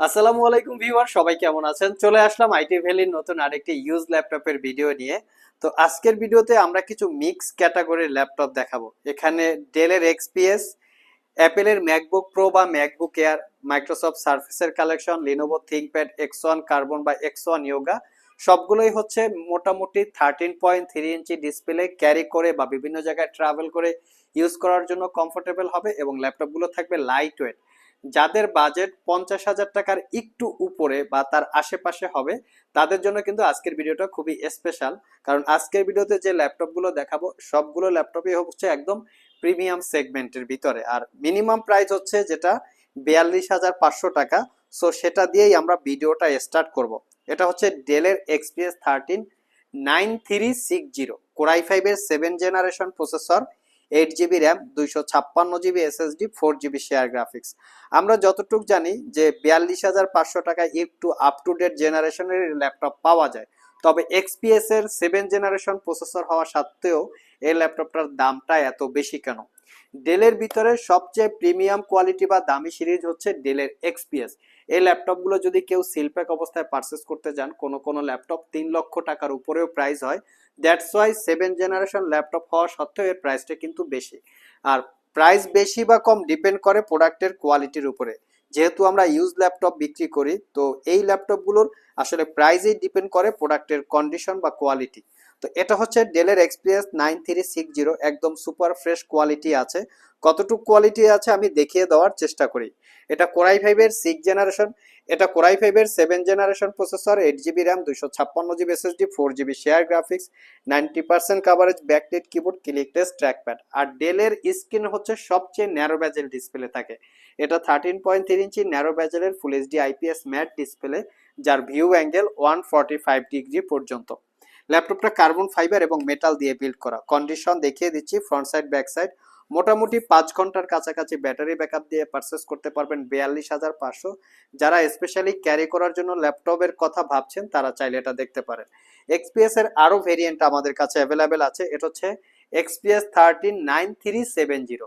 আসসালামু আলাইকুম ভিউয়ার, সবাই কেমন আছেন? চলে আসলাম আইটি ভ্যালির নতুন আরেকটি ইউজ ল্যাপটপের ভিডিও নিয়ে। তো আজকের ভিডিওতে আমরা কিছু মিক্স ক্যাটাগরির ল্যাপটপ দেখাবো। এখানে ডেলের এক্সপিএস অ্যাপেলের ম্যাকবুক প্রো বা MacBook Air Microsoft সার্ফেসের collection Lenovo ThinkPad X one carbon বা এক্স ওয়ান ইয়োগা সবগুলোই হচ্ছে মোটামুটি thirteen point three inch display carry করে বা বিভিন্ন জায়গায় ট্রাভেল করে ইউজ করার জন্য কমফোর্টেবল হবে এবং ল্যাপটপগুলো থাকবে লাইট ওয়েট যাদের বাজেট পঞ্চাশ হাজার টাকার একটু উপরে বা তার আশেপাশে হবে, তাদের জন্য কিন্তু আজকের ভিডিওটা খুবই স্পেশাল কারণ আজকের ভিডিওতে যে ল্যাপটপগুলো দেখাবো, সবগুলো ল্যাপটপই হচ্ছে একদম প্রিমিয়াম সেগমেন্টের ভিতরে। আর মিনিমাম প্রাইস হচ্ছে যেটা বিয়াল্লিশ হাজার পাঁচশো টাকা। সো সেটা দিয়েই আমরা ভিডিওটা স্টার্ট করব। এটা হচ্ছে ডেলের XPS thirteen nine three six zero Core i ফাইভের seven generation processor eight GB RAM দুইশো ছাপ্পান্ন GB SSD four GB share graphics আমরা যতটুকু জানি যে বিয়াল্লিশ হাজার পাঁচশো টাকায় একটু আপ টু ডেট জেনারেশনের ল্যাপটপ পাওয়া যায়। তবে এক্সপিএস এর সেভেন জেনারেশন প্রসেসর হওয়া সত্ত্বেও এই ল্যাপটপটার দামটা এত বেশি কেন? ডেলের ভিতরে সবচেয়ে প্রিমিয়াম কোয়ালিটি বা দামি সিরিজ হচ্ছে ডেলের এক্সপিএস এই ল্যাপটপগুলো যদি কেউ সিলপ্যাক অবস্থায় পারচেস করতে যান, কোনো কোনো ল্যাপটপ তিন লক্ষ টাকার উপরেও প্রাইস হয়। That's why seven generation laptop হওয়া সত্ত্বেও এর প্রাইসটা কিন্তু বেশি। আর প্রাইস বেশি বা কম ডিপেন্ড করে প্রোডাক্টের কোয়ালিটির উপরে। যেহেতু আমরা ইউজ ল্যাপটপ বিক্রি করি, তো এই ল্যাপটপগুলোর আসলে প্রাইসেই ডিপেন্ড করে প্রোডাক্টের কন্ডিশন বা কোয়ালিটি তো এটা হচ্ছে ডেলের XPS nine three six zero একদম সুপার ফ্রেশ কোয়ালিটি আছে। কতটুকু কোয়ালিটি আছে আমি দেখিয়ে দেওয়ার চেষ্টা করি। এটা কোরাই ফাইভের সিক্স জেনারেশন এটা কোরাই ফাইভের seven generation processor eight GB RAM দুইশো ছাপ্পান্ন GB SSD four GB share graphics ninety percent coverage backlit keyboard clickless trackpad আর ডেলের স্ক্রিন হচ্ছে সবচেয়ে ন্যারো ব্যাজেল ডিসপ্লে থাকে। এটা thirteen point three inch narrow ব্যাজেলের full HD IPS matte display যার view angle one forty five degree পর্যন্ত। ল্যাপটপটা carbon fibre এবং metal দিয়ে বিল্ড করা। কন্ডিশন দেখিয়ে দিচ্ছি ফ্রন্ট সাইড ব্যাক সাইড মোটামুটি পাঁচ ঘণ্টার কাছাকাছি ব্যাটারি ব্যাকআপ দিয়ে পারচেস করতে পারবেন বিয়াল্লিশ হাজার পাঁচশো। যারা স্পেশালি ক্যারি করার জন্য ল্যাপটপের কথা ভাবছেন, তারা চাইলে এটা দেখতে পারেন। এক্সপিএস এর আরও ভেরিয়েন্ট আমাদের কাছে অ্যাভেলেবেল আছে। এটা হচ্ছে XPS thirteen nine three seven zero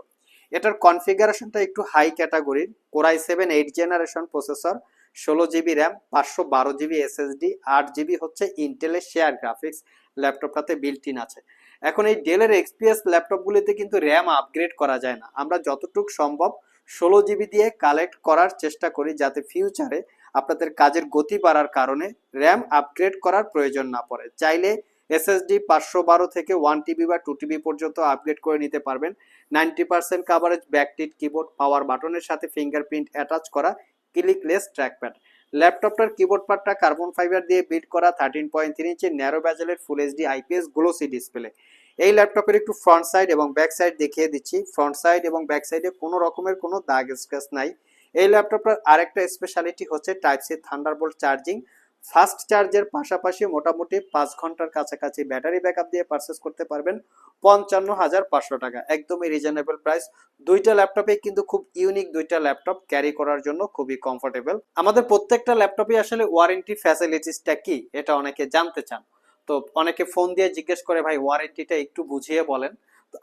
এটার কনফিগারেশনটা একটু হাই ক্যাটাগরির Core i seven eight generation processor ষোলো জিবি র্যাম, পাঁচশো বারো জিবি এসএসডি, আট জিবি হচ্ছে ইন্টেলের শেয়ার গ্রাফিক্স ল্যাপটপটাতে বিল্ট ইন আছে। এখন এই ডেলের এক্সপিএস ল্যাপটপগুলিতে কিন্তু র্যাম আপগ্রেড করা যায় না। আমরা যতটুকু সম্ভব ষোলো জিবি দিয়ে কালেক্ট করার চেষ্টা করি যাতে ফিউচারে আপনাদের কাজের গতি বাড়ার কারণে র্যাম আপগ্রেড করার প্রয়োজন না পড়ে। চাইলে এসএসডি পাঁচশো বারো থেকে ওয়ান টিবি বা টু টিবি পর্যন্ত আপগ্রেড করে নিতে পারবেন। Ninety percent coverage backlit keyboard power বাটনের সাথে ফিঙ্গারপ্রিন্ট অ্যাটাচ করা ক্লিকলেস ট্র্যাকপ্যাড ল্যাপটপটার কিবোর্ড পার্টটা কার্বন ফাইবার দিয়ে বিল্ড করা thirteen point three inch narrow ব্যাজেলের full HD IPS glossy display এই ল্যাপটপের একটু ফ্রন্ট সাইড এবং ব্যাক সাইড দেখিয়ে দিচ্ছি। ফ্রন্ট সাইড এবং ব্যাক সাইডে কোনো রকমের কোনো দাগ স্ক্র্যাচ নাই। এই ল্যাপটপটার আরেকটা স্পেশালিটি হচ্ছে type C Thunderbolt charging fast চার্জের পাশাপাশি মোটামুটি পাঁচ ঘণ্টার কাছাকাছি ব্যাটারি ব্যাকআপ দিয়ে পারচেস করতে পারবেন পঞ্চান্ন হাজার পাঁচশো টাকা। একদমই রিজনেবল প্রাইস দুইটা ল্যাপটপে কিন্তু খুব ইউনিক দুইটা ল্যাপটপ ক্যারি করার জন্য খুবই কমফোর্টেবল আমাদের প্রত্যেকটা ল্যাপটপে আসলে ওয়ারেন্টি ফ্যাসিলিটিসটা কি, এটা অনেকে জানতে চান। তো অনেকে ফোন দিয়ে জিজ্ঞেস করে, ভাই ওয়ারেন্টিটা একটু বুঝিয়ে বলেন।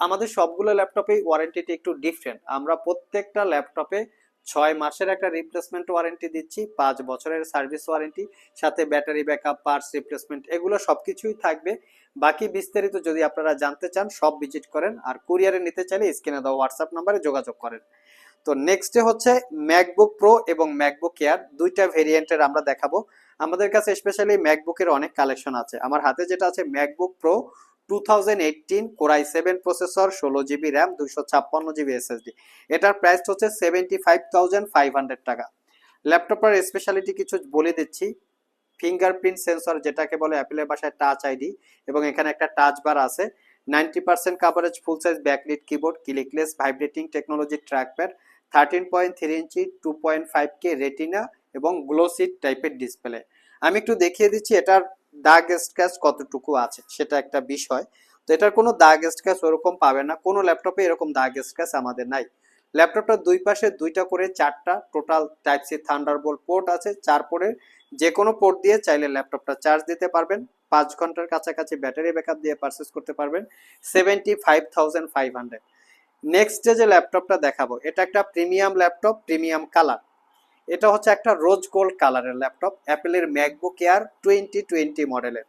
আমাদের সবগুলো ল্যাপটপে ওয়ারেন্টিটা একটু ডিফারেন্ট আমরা প্রত্যেকটা ল্যাপটপে ছয় মাসের একটা রিপ্লেসমেন্ট ওয়ারেন্টি দিচ্ছি, পাঁচ বছরের সার্ভিস ওয়ারেন্টি সাথে ব্যাটারি ব্যাকআপ পার্টস রিপ্লেসমেন্ট এগুলো সবকিছুই থাকবে। বাকি বিস্তারিত যদি আপনারা জানতে চান, সব ভিজিট করেন আর কুরিয়ারে নিতে চাইলে স্ক্রিনে দেওয়া হোয়াটসঅ্যাপ নাম্বারে যোগাযোগ করেন। তো নেক্সটে হচ্ছে ম্যাকবুক প্রো এবং ম্যাকবুক এয়ার দুইটা ভেরিয়েন্টের আমরা দেখাবো। আমাদের কাছে স্পেশালি ম্যাকবুকের অনেক কালেকশন আছে। আমার হাতে যেটা আছে MacBook Pro two thousand eighteen Core i seven processor ষোলো জিবি র্যাম দুইশো ছাপ্পান্ন জিবি এসএসডি এটার প্রাইস হচ্ছে seventy five thousand five hundred টাকা। ল্যাপটপের স্পেশালিটি কিছু বলে দিচ্ছি। ফিঙ্গারপ্রিন্ট সেন্সর যেটাকে বলে অ্যাপেলের বাসায় টাচ আইডি এবং এখানে একটা টাচ বার আছে। Ninety percent coverage full size backlit keyboard clickless vibrating technology trackpad thirteen point three inch two point five K retina এবং গ্লোসিট টাইপের ডিসপ্লে আমি একটু দেখিয়ে দিচ্ছি এটার দাগ স্ক্র্যাচ কতটুকু আছে, সেটা একটা বিষয়। তো এটার কোনো দাগ স্ক্র্যাচ ওরকম পাবে না। কোনো ল্যাপটপে এরকম দাগ স্ক্র্যাচ আমাদের নাই। ল্যাপটপটার দুই পাশে দুইটা করে, চারটা, total type C Thunderbolt port আছে। চার পোর্টের যে কোনো পোর্ট দিয়ে চাইলে ল্যাপটপটা চার্জ দিতে পারবেন। পাঁচ ঘণ্টার কাছাকাছি ব্যাটারি ব্যাকআপ দিয়ে পারচেস করতে পারবেন। Seventy five thousand five hundred. Next যে ল্যাপটপটা দেখাবো, এটা একটা প্রিমিয়াম ল্যাপটপ, প্রিমিয়াম কালার। এটা হচ্ছে একটা রোজ গোল্ড কালারের ল্যাপটপ অ্যাপেলের ম্যাকবুক এয়ার টোয়েন্টি টোয়েন্টি মডেলের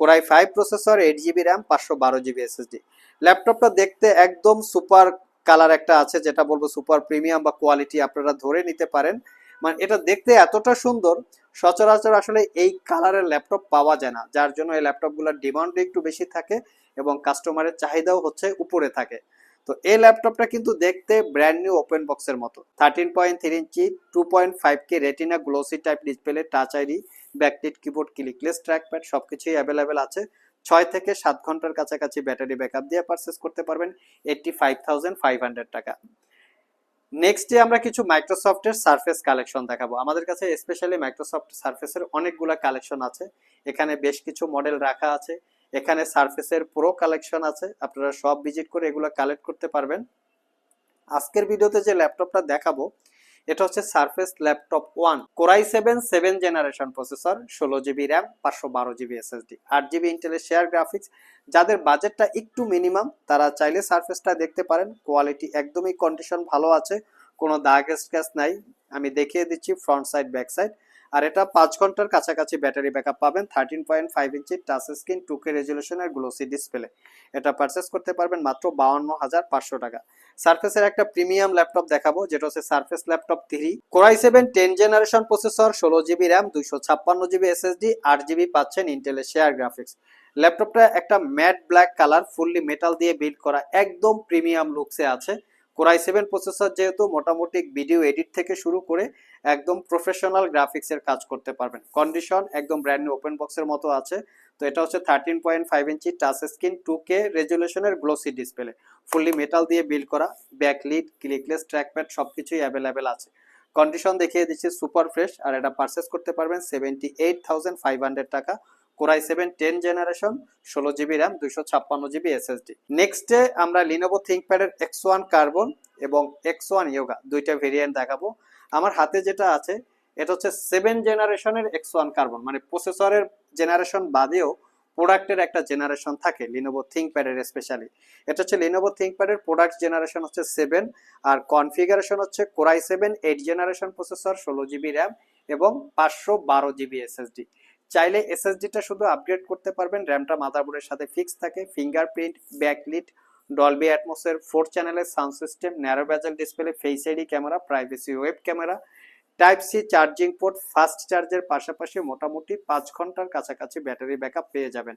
Core i five processor eight GB RAM পাঁচশো বারো জিবি এসএসডি ল্যাপটপটা দেখতে একদম সুপার কালার একটা আছে, যেটা বলব সুপার প্রিমিয়াম বা কোয়ালিটি আপনারা ধরে নিতে পারেন। মানে এটা দেখতে এতটা সুন্দর, সচরাচর আসলে এই কালারের ল্যাপটপ পাওয়া যায় না, যার জন্য এই ল্যাপটপগুলোর ডিমান্ড একটু বেশি থাকে এবং কাস্টমারের চাহিদাও হচ্ছে উপরে থাকে। তো এই ল্যাপটপটা কিন্তু দেখতে ব্র্যান্ড নিউ ওপেন বক্সের মতো। Thirteen point three inch two point five K retina glossy type display touch ID backlit keyboard clickless trackpad সবকিছুই অ্যাভেলেবেল আছে। ছয় থেকে সাত ঘণ্টার কাছাকাছি ব্যাটারি ব্যাকআপ দিয়ে পারচেস করতে পারবেন eighty five thousand five hundred টাকা নেক্সটে আমরা কিছু মাইক্রোসফটের সারফেস কালেকশন দেখাবো। আমাদের কাছে স্পেশালি মাইক্রোসফট সারফেসের অনেকগুলো কালেকশন আছে। এখানে বেশ কিছু মডেল রাখা আছে। এখানে সারফেসের প্রো কালেকশন আছে, আপনারা সব ভিজিট করে এগুলো কালেক্ট করতে পারবেন। আজকের ভিডিওতে যে ল্যাপটপটা দেখাবো, এটা হচ্ছে Surface laptop one Core i seven seven generation processor ষোলো জিবি র্যাম পাঁচশো বারো জিবি এসএসডি আট জিবি ইন্টেলের শেয়ার গ্রাফিক্স যাদের বাজেটটা একটু মিনিমাম তারা চাইলে সারফেসটা দেখতে পারেন। কোয়ালিটি একদমই কন্ডিশন ভালো আছে, কোনো দাগ স্ক্র্যাচ নাই। আমি দেখিয়ে দিচ্ছি ফ্রন্ট সাইড ব্যাক সাইড আর এটা পাঁচ ঘণ্টার কাছাকাছি ব্যাটারি ব্যাকআপ পাবেন thirteen point five inch touch screen two K রেজলিউশনের glossy display এটা পারচেস করতে পারবেন মাত্র বাউন্ন হাজার পাঁচশো টাকা। সার্ফেসের একটা প্রিমিয়াম ল্যাপটপ দেখাবো, যেটা হচ্ছে Surface laptop three Core i seven ten generation processor ষোলো জিবি র্যাম দুইশো ছাপ্পান্ন জিবি এসএসডি আট জিবি পাচ্ছেন ইন্টেলের শেয়ার গ্রাফিক্স ল্যাপটপটা একটা matte black colour fully metal দিয়ে বিল্ড করা, একদম প্রিমিয়াম লুকসে আছে। কোরাই সেভেন প্রসেসর যেহেতু মোটামুটি ভিডিও এডিট থেকে শুরু করে একদম প্রফেশনাল গ্রাফিক্সের কাজ করতে পারবেন। কন্ডিশন একদম ব্র্যান্ড নিউ ওপেন বক্সের মতো আছে। তো এটা হচ্ছে thirteen point five inch touch screen two K রেজুলেশনের glossy display fully metal দিয়ে বিল্ড করা ব্যাকলিট ক্লিকলেস ট্র্যাকপ্যাড সবকিছুই অ্যাভেলেবেল আছে। কন্ডিশন দেখিয়ে দিচ্ছি সুপার ফ্রেশ আর এটা পারচেস করতে পারবেন seventy eight thousand five hundred টাকা Core i seven ten generation ষোলো জিবি র্যাম দুইশো ছাপ্পান্ন জিবি এসএসডি নেক্সটে আমরা লিনোভো থিঙ্কপ্যাডের এক্স ওয়ান কার্বন এবং এক্স ওয়ান ইয়োগা দুইটা ভেরিয়েন্ট দেখাবো। আমার হাতে যেটা আছে, এটা হচ্ছে সেভেন জেনারেশনের এক্স ওয়ান কার্বন মানে প্রসেসরের জেনারেশন বাদেও প্রোডাক্টের একটা জেনারেশন থাকে লিনোভো থিঙ্কপ্যাডের স্পেশালি এটা হচ্ছে লিনোভো থিঙ্কপ্যাডের প্রোডাক্ট জেনারেশন হচ্ছে সেভেন আর কনফিগারেশন হচ্ছে Core i seven eight generation processor ষোলো জিবি র্যাম এবং পাঁচশো বারো জিবি এসএসডি চাইলে এসএসডিটা শুধু আপগ্রেড করতে পারবেন র্যামটা মাদারবোর্ডের সাথে ফিক্স থাকে ফিঙ্গারপ্রিন্ট ব্যাকলিট ডলবি অ্যাটমসের ফোর চ্যানেলের sound system narrow bezel display face ID camera privacy web camera type C charging port fast চার্জের পাশাপাশি মোটামুটি পাঁচ ঘণ্টার কাছাকাছি ব্যাটারি ব্যাকআপ পেয়ে যাবেন।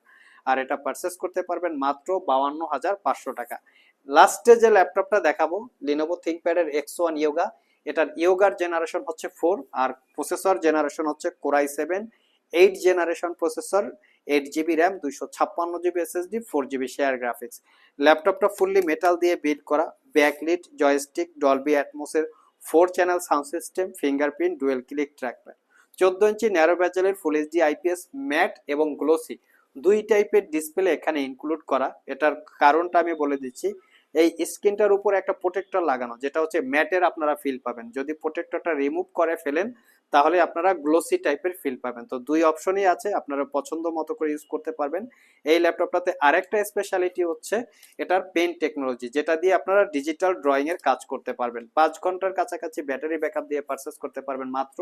আর এটা পারচেস করতে পারবেন মাত্র বাউান্ন হাজার পাঁচশো টাকা। লাস্টে যে ল্যাপটপটা দেখাবো লিনোভো থিঙ্কপ্যাডের এক্স ওয়ান ইয়োগা এটার ইয়োগার জেনারেশন হচ্ছে ফোর আর প্রসেসর জেনারেশন হচ্ছে Core i seven eight generation processor eight GB RAM দুইশো ছাপ্পান্ন GB SSD four GB share graphics ল্যাপটপটা ফুললি মেটাল দিয়ে বিল্ড করা backlit joystick Dolby অ্যাটমোসের four channel sound system fingerprint dual click trackpad চোদ্দ inch narrow ব্যাজেলের full HD IPS matte এবং glossy দুই টাইপের ডিসপ্লে এখানে ইনক্লুড করা। এটার কারণটা আমি বলে দিচ্ছি, এই স্ক্রিনটার উপর একটা প্রোটেক্টর লাগানো, যেটা হচ্ছে ম্যাটের আপনারা ফিল পাবেন। যদি প্রোটেক্টরটা রিমুভ করে ফেলেন তাহলে আপনারা গ্লোসি টাইপের ফিল পাবেন। তো দুই অপশনই আছে, আপনারা পছন্দ মতো করে ইউজ করতে পারবেন। এই ল্যাপটপটাতে আরেকটা স্পেশালিটি হচ্ছে, এটার পেন টেকনোলজি যেটা দিয়ে আপনারা ডিজিটাল ড্রয়িং এর কাজ করতে পারবেন। পাঁচ ঘণ্টার কাছাকাছি ব্যাটারি ব্যাকআপ দিয়ে পারচেস করতে পারবেন মাত্র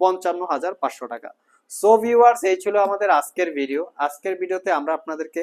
পঞ্চান্ন হাজার পাঁচশো টাকা। সো ভিউয়ার্স এই ছিল আমাদের আজকের ভিডিও আজকের ভিডিওতে আমরা আপনাদেরকে